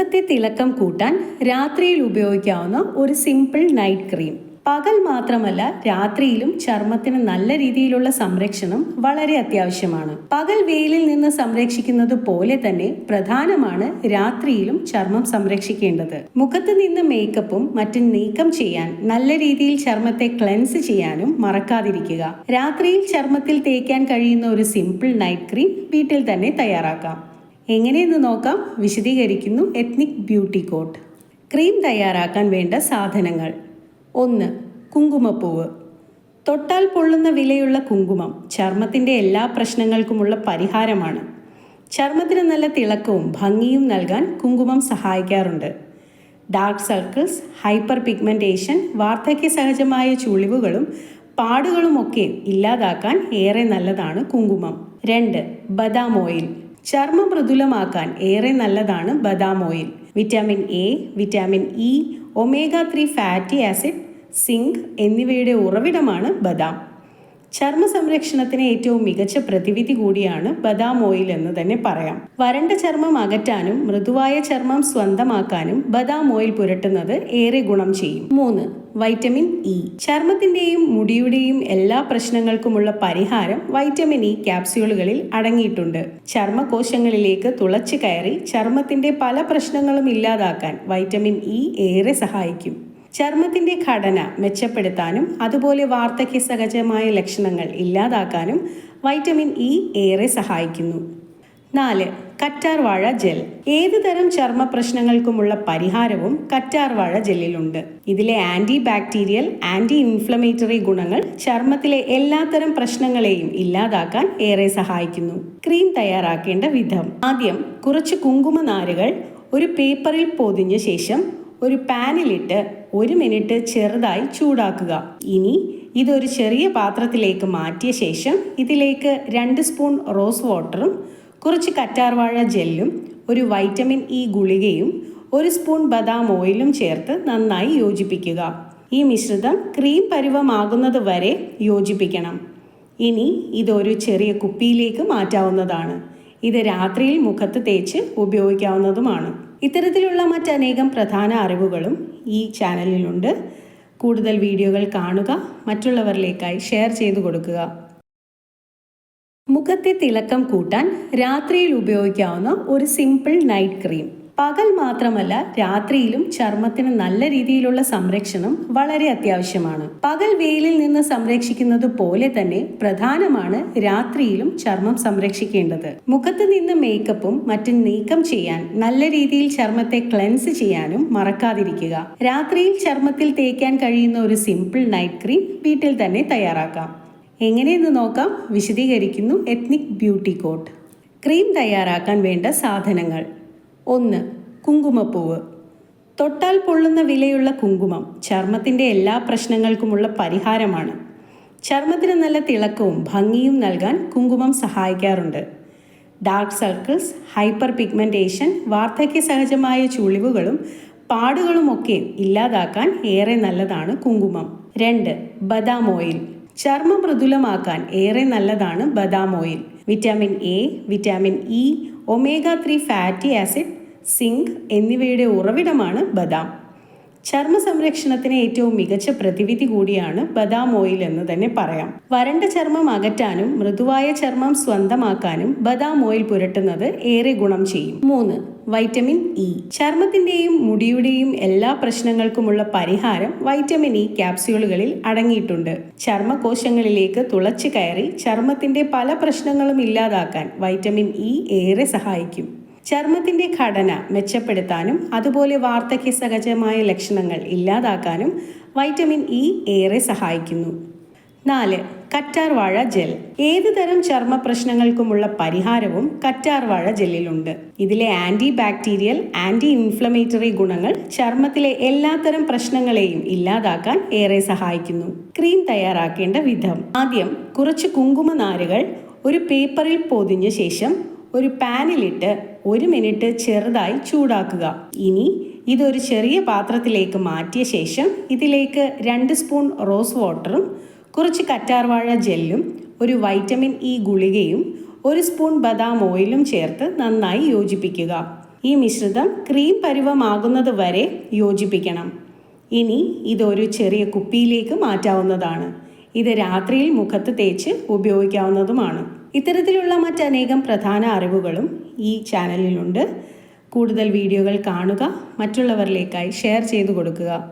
മുഖത്തെ തിളക്കം കൂട്ടാൻ രാത്രിയിൽ ഉപയോഗിക്കാവുന്ന ഒരു സിമ്പിൾ നൈറ്റ് ക്രീം പകൽ മാത്രമല്ല രാത്രിയിലും ചർമ്മത്തിന് നല്ല രീതിയിലുള്ള സംരക്ഷണം വളരെ അത്യാവശ്യമാണ്. പകൽ വെയിലിൽ നിന്ന് സംരക്ഷിക്കുന്നത് പോലെ തന്നെ പ്രധാനമാണ് രാത്രിയിലും ചർമ്മം സംരക്ഷിക്കേണ്ടത്. മുഖത്ത് നിന്ന് മേക്കപ്പും മറ്റും നീക്കം ചെയ്യാൻ നല്ല രീതിയിൽ ചർമ്മത്തെ ക്ലെൻസ് ചെയ്യാനും മറക്കാതിരിക്കുക. രാത്രിയിൽ ചർമ്മത്തിൽ തേക്കാൻ കഴിയുന്ന ഒരു സിമ്പിൾ നൈറ്റ് ക്രീം വീട്ടിൽ തന്നെ തയ്യാറാക്കാം. എങ്ങനെയെന്ന് നോക്കാം. വിശദീകരിക്കുന്നു. എത്നിക് ബ്യൂട്ടി കോട്ട് ക്രീം തയ്യാറാക്കാൻ വേണ്ട സാധനങ്ങൾ. ഒന്ന് കുങ്കുമപ്പൂവ്. തൊട്ടാൽ പൊള്ളുന്ന വിലയുള്ള കുങ്കുമം ചർമ്മത്തിന്റെ എല്ലാ പ്രശ്നങ്ങൾക്കുമുള്ള പരിഹാരമാണ്. ചർമ്മത്തിന് നല്ല തിളക്കവും ഭംഗിയും നൽകാൻ കുങ്കുമം സഹായിക്കാറുണ്ട്. ഡാർക്ക് സർക്കിൾസ് ഹൈപ്പർ പിഗ്മെന്റേഷൻ വാർദ്ധക്യ സഹജമായ ചുളിവുകളും പാടുകളുമൊക്കെ ഇല്ലാതാക്കാൻ ഏറെ നല്ലതാണ് കുങ്കുമം. രണ്ട് ബദാം ഓയിൽ. ചർമ്മം മൃദുലമാക്കാൻ ഏറെ നല്ലതാണ് ബദാം oil. Vitamin A vitamin E omega three fatty acid zinc എന്നിവയുടെ ഉറവിടമാണ് ബദാം. ചർമ്മ സംരക്ഷണത്തിന് ഏറ്റവും മികച്ച പ്രതിവിധി കൂടിയാണ് ബദാം ഓയിൽ എന്ന് തന്നെ പറയാം. വരണ്ട ചർമ്മം അകറ്റാനും മൃദുവായ ചർമ്മം സ്വന്തമാക്കാനും ബദാം ഓയിൽ പുരട്ടുന്നത് ഏറെ ഗുണം ചെയ്യും. മൂന്ന് വൈറ്റമിൻ ഇ. ചർമ്മത്തിന്റെയും മുടിയുടെയും എല്ലാ പ്രശ്നങ്ങൾക്കുമുള്ള പരിഹാരം വൈറ്റമിൻ ഇ ക്യാപ്സ്യൂളുകളിൽ അടങ്ങിയിട്ടുണ്ട്. ചർമ്മകോശങ്ങളിലേക്ക് തുളച്ചു കയറി ചർമ്മത്തിന്റെ പല പ്രശ്നങ്ങളും ഇല്ലാതാക്കാൻ വൈറ്റമിൻ ഇ ഏറെ സഹായിക്കും. ചർമ്മത്തിന്റെ ഘടന മെച്ചപ്പെടുത്താനും അതുപോലെ വാർദ്ധക്യ സഹജമായ ലക്ഷണങ്ങൾ ഇല്ലാതാക്കാനും വൈറ്റമിൻ ഇ ഏറെ സഹായിക്കുന്നു. നാല് കറ്റാർവാഴ ജെൽ. ഏത് തരം ചർമ്മ പ്രശ്നങ്ങൾക്കുമുള്ള പരിഹാരവും കറ്റാർവാഴ ജെല്ലിലുണ്ട്. ഇതിലെ ആന്റി ബാക്ടീരിയൽ ആന്റി ഇൻഫ്ലമേറ്ററി ഗുണങ്ങൾ ചർമ്മത്തിലെ എല്ലാത്തരം പ്രശ്നങ്ങളെയും ഇല്ലാതാക്കാൻ ഏറെ സഹായിക്കുന്നു. ക്രീം തയ്യാറാക്കേണ്ട വിധം. ആദ്യം കുറച്ച് കുങ്കുമനാരുകൾ ഒരു പേപ്പറിൽ പൊതിഞ്ഞ ശേഷം ഒരു പാനിലിട്ട് ഒരു മിനിറ്റ് ചെറുതായി ചൂടാക്കുക. ഇനി ഇതൊരു ചെറിയ പാത്രത്തിലേക്ക് മാറ്റിയ ശേഷം ഇതിലേക്ക് രണ്ട് സ്പൂൺ റോസ് വാട്ടറും കുറച്ച് കറ്റാർവാഴ ജെല്ലും ഒരു വൈറ്റമിൻ ഇ ഗുളികയും ഒരു സ്പൂൺ ബദാം ഓയിലും ചേർത്ത് നന്നായി യോജിപ്പിക്കുക. ഈ മിശ്രിതം ക്രീം പരുവമാകുന്നത് വരെ യോജിപ്പിക്കണം. ഇനി ഇതൊരു ചെറിയ കുപ്പിയിലേക്ക് മാറ്റാവുന്നതാണ്. ഇത് രാത്രിയിൽ മുഖത്ത് തേച്ച് ഉപയോഗിക്കാവുന്നതുമാണ്. ഇത്തരത്തിലുള്ള മറ്റനേകം പ്രധാന അറിവുകളും ഈ ചാനലിലുണ്ട്. കൂടുതൽ വീഡിയോകൾ കാണുക മറ്റുള്ളവരിലേക്കായി ഷെയർ ചെയ്തു കൊടുക്കുക. മുഖത്തെ തിളക്കം കൂട്ടാൻ രാത്രിയിൽ ഉപയോഗിക്കാവുന്ന ഒരു സിമ്പിൾ നൈറ്റ് ക്രീം. പകൽ മാത്രമല്ല രാത്രിയിലും ചർമ്മത്തിന് നല്ല രീതിയിലുള്ള സംരക്ഷണം വളരെ അത്യാവശ്യമാണ്. പകൽ വെയിലിൽ നിന്ന് സംരക്ഷിക്കുന്നത് പോലെ തന്നെ പ്രധാനമാണ് രാത്രിയിലും ചർമ്മം സംരക്ഷിക്കേണ്ടത്. മുഖത്ത് നിന്ന് മേക്കപ്പും മറ്റും നീക്കം ചെയ്യാൻ നല്ല രീതിയിൽ ചർമ്മത്തെ ക്ലെൻസ് ചെയ്യാനും മറക്കാതിരിക്കുക. രാത്രിയിൽ ചർമ്മത്തിൽ തേക്കാൻ കഴിയുന്ന ഒരു സിമ്പിൾ നൈറ്റ് ക്രീം വീട്ടിൽ തന്നെ തയ്യാറാക്കാം. എങ്ങനെയെന്ന് നോക്കാം? വിശദീകരിക്കുന്നു എത്നിക് ബ്യൂട്ടി കോട്ട് ക്രീം തയ്യാറാക്കാൻ വേണ്ട സാധനങ്ങൾ. ഒന്ന് കുങ്കുമപ്പൂവ്. തൊട്ടാൽ പൊള്ളുന്ന വിലയുള്ള കുങ്കുമം ചർമ്മത്തിന്റെ എല്ലാ പ്രശ്നങ്ങൾക്കുമുള്ള പരിഹാരമാണ്. ചർമ്മത്തിന് നല്ല തിളക്കവും ഭംഗിയും നൽകാൻ കുങ്കുമം സഹായിക്കാറുണ്ട്. ഡാർക്ക് സർക്കിൾസ് ഹൈപ്പർ പിഗ്മെന്റേഷൻ വാർദ്ധക്യ സഹജമായ ചുളിവുകളും പാടുകളുമൊക്കെ ഇല്ലാതാക്കാൻ ഏറെ നല്ലതാണ് കുങ്കുമം. രണ്ട് ബദാം ഓയിൽ. ചർമ്മം മൃദുലമാക്കാൻ ഏറെ നല്ലതാണ് ബദാം oil. Vitamin A vitamin E omega three fatty acid zinc എന്നിവയുടെ ഉറവിടമാണ് ബദാം. ചർമ്മ സംരക്ഷണത്തിന് ഏറ്റവും മികച്ച പ്രതിവിധി കൂടിയാണ് ബദാം ഓയിൽ എന്ന് തന്നെ പറയാം. വരണ്ട ചർമ്മം അകറ്റാനും മൃദുവായ ചർമ്മം സ്വന്തമാക്കാനും ബദാം ഓയിൽ പുരട്ടുന്നത് ഏറെ ഗുണം ചെയ്യും. മൂന്ന് വൈറ്റമിൻ ഇ. ചർമ്മത്തിന്റെയും മുടിയുടെയും എല്ലാ പ്രശ്നങ്ങൾക്കുമുള്ള പരിഹാരം വൈറ്റമിൻ ഇ ക്യാപ്സ്യൂളുകളിൽ അടങ്ങിയിട്ടുണ്ട്. ചർമ്മകോശങ്ങളിലേക്ക് തുളച്ചു കയറി ചർമ്മത്തിന്റെ പല പ്രശ്നങ്ങളും ഇല്ലാതാക്കാൻ വൈറ്റമിൻ ഇ ഏറെ സഹായിക്കും. ചർമ്മത്തിന്റെ ഘടന മെച്ചപ്പെടുത്താനും അതുപോലെ വാർദ്ധക്യ സഹജമായ ലക്ഷണങ്ങൾ ഇല്ലാതാക്കാനും വൈറ്റമിൻ ഇ ഏറെ സഹായിക്കുന്നു. നാല് കറ്റാർവാഴ ജെൽ. ഏത് തരം ചർമ്മ പ്രശ്നങ്ങൾക്കുമുള്ള പരിഹാരവും കറ്റാർവാഴ ജെല്ലിലുണ്ട്. ഇതിലെ ആന്റി ബാക്ടീരിയൽ ആന്റി ഇൻഫ്ലമേറ്ററി ഗുണങ്ങൾ ചർമ്മത്തിലെ എല്ലാത്തരം പ്രശ്നങ്ങളെയും ഇല്ലാതാക്കാൻ ഏറെ സഹായിക്കുന്നു. ക്രീം തയ്യാറാക്കേണ്ട വിധം. ആദ്യം കുറച്ച് കുങ്കുമനാരുകൾ ഒരു പേപ്പറിൽ പൊതിഞ്ഞ ശേഷം ഒരു പാനിലിട്ട് ഒരു മിനിറ്റ് ചെറുതായി ചൂടാക്കുക. ഇനി ഇതൊരു ചെറിയ പാത്രത്തിലേക്ക് മാറ്റിയ ശേഷം ഇതിലേക്ക് രണ്ട് സ്പൂൺ റോസ് വാട്ടറും കുറച്ച് കറ്റാർവാഴ ജെല്ലും ഒരു വൈറ്റമിൻ ഇ ഗുളികയും ഒരു സ്പൂൺ ബദാം ഓയിലും ചേർത്ത് നന്നായി യോജിപ്പിക്കുക. ഈ മിശ്രിതം ക്രീം പരുവമാകുന്നത് വരെ യോജിപ്പിക്കണം. ഇനി ഇതൊരു ചെറിയ കുപ്പിയിലേക്ക് മാറ്റാവുന്നതാണ്. ഇത് രാത്രിയിൽ മുഖത്ത് തേച്ച് ഉപയോഗിക്കാവുന്നതുമാണ്. ഇത്തരത്തിലുള്ള മറ്റനേകം പ്രധാന അറിവുകളും ഈ ചാനലിലുണ്ട്. കൂടുതൽ വീഡിയോകൾ കാണുക മറ്റുള്ളവരിലേക്കായി ഷെയർ ചെയ്തു കൊടുക്കുക.